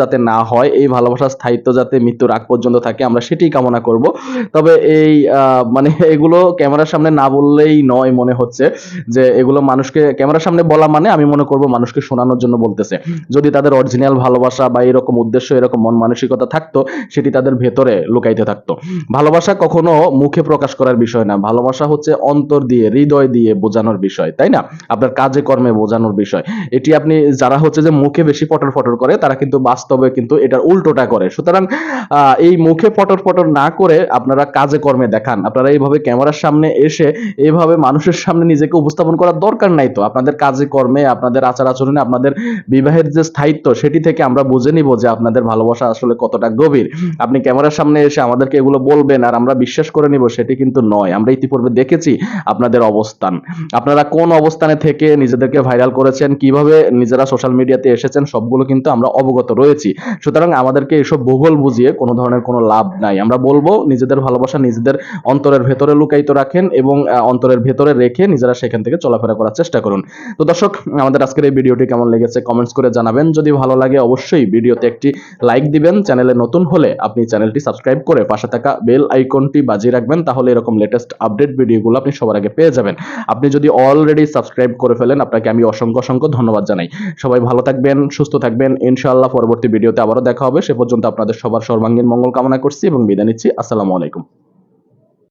যাতে না হয়, এই ভালোবাসার স্থায়িত্ব যাতে মৃত্যুর আগ পর্যন্ত থাকে, আমরা সেটাই কামনা করব। তবে এই মানে এগুলো ক্যামেরার সামনে না বললেই নয় মনে হচ্ছে যে এগুলো মানুষকে, ক্যামেরার সামনে বলা মানে আমি মনে করব মানুষকে শোনানোর জন্য বলতেছে। যদি তাদের অরিজিনাল ভালোবাসা বা এরকম উদ্দেশ্য, এরকম মন মানসিকতা থাকতো, সেটি তাদের ভেতরে লুকাইতে থাকতো। ভালোবাসা কখনো মুখে প্রকাশ করার বিষয় না। ভালোবাসা হচ্ছে অন্তর দিয়ে, হৃদয় দিয়ে বোঝানোর বিষয়, তাই না? আপনার কাজে কর্মে বোঝানোর বিষয়। এটি আপনি, যারা হচ্ছে যে মুখে বেশি পটর ফটর করে, তারা কিন্তু বাস্তবে কিন্তু এটার উল্টোটা করে। সুতরাং এই মুখে পটর ফটর না করে আপনারা কাজে কর্মে দেখান। আপনারা এইভাবে ক্যামেরার সামনে এসে এইভাবে মানুষের সামনে নিজেকে উপস্থাপন করার দরকার নাই তো। আপনাদের কাজে কর্মে, আপনাদের আচার আচরণে, আপনাদের বিবাহের যে স্থায়িত্ব, সেটি থেকে আমরা বুঝে নিব যে আপনাদের ভালোবাসা আসলে কতটা গভীর। আপনি ক্যামেরার সামনে এসে আমাদেরকে এগুলো বলবেন আর আমরা বিশ্বাস করে নিব সেটি কিন্তু নয়। আমরা ইতিপূর্বে দেখেছি আপনাদের অবস্থান। আপনারা কোন অবস্থানে থেকে নিজেদেরকে ভাইরাল করেছেন, কীভাবে নিজেরা সোশ্যাল মিডিয়াতে এসেছেন, সবগুলো কিন্তু আমরা অবগত রয়েছি। সুতরাং আমাদেরকে এসব ভূগোল বুঝিয়ে কোনো ধরনের কোনো লাভ নাই। আমরা বলব, নিজেদের ভালোবাসা নিজেদের অন্তরের ভেতরে লুকায়িত রাখেন এবং অন্তরের ভেতরে রেখে নিজেরা সেখান থেকে চলাফেরা করার চেষ্টা করুন। তো দর্শক, আমাদের আজকের এই ভিডিওটি কেমন লেগেছে কমেন্টস করে জানাবেন। যদি ভালো লাগে অবশ্যই ভিডিওতে একটি লাইক দিবেন। চ্যানেলে নতুন হলে আপনি চ্যানেলটি সাবস্ক্রাইব করে পাশে থাকা বেল আইকনটি বাজিয়ে রাখবেন। তাহলে এরকম লেটেস্ট আপডেট ভিডিওগুলো আপনি সবার আগে পেয়ে যাবেন। আপনি যদি অলরেডি সাবস্ক্রাইব করে ফেলেন, আপনাকে আমি অসংখ্য অসংখ্য ধন্যবাদ জানাই। সবাই ভালো থাকবেন, সুস্থ থাকবেন। ইনশাআল্লাহ পরবর্তী ভিডিওতে আবারও দেখা হবে। সে পর্যন্ত আপনাদের সবার সর্বাঙ্গীন মঙ্গল কামনা করছি এবং বিদায় নিচ্ছি। আসসালামু আলাইকুম।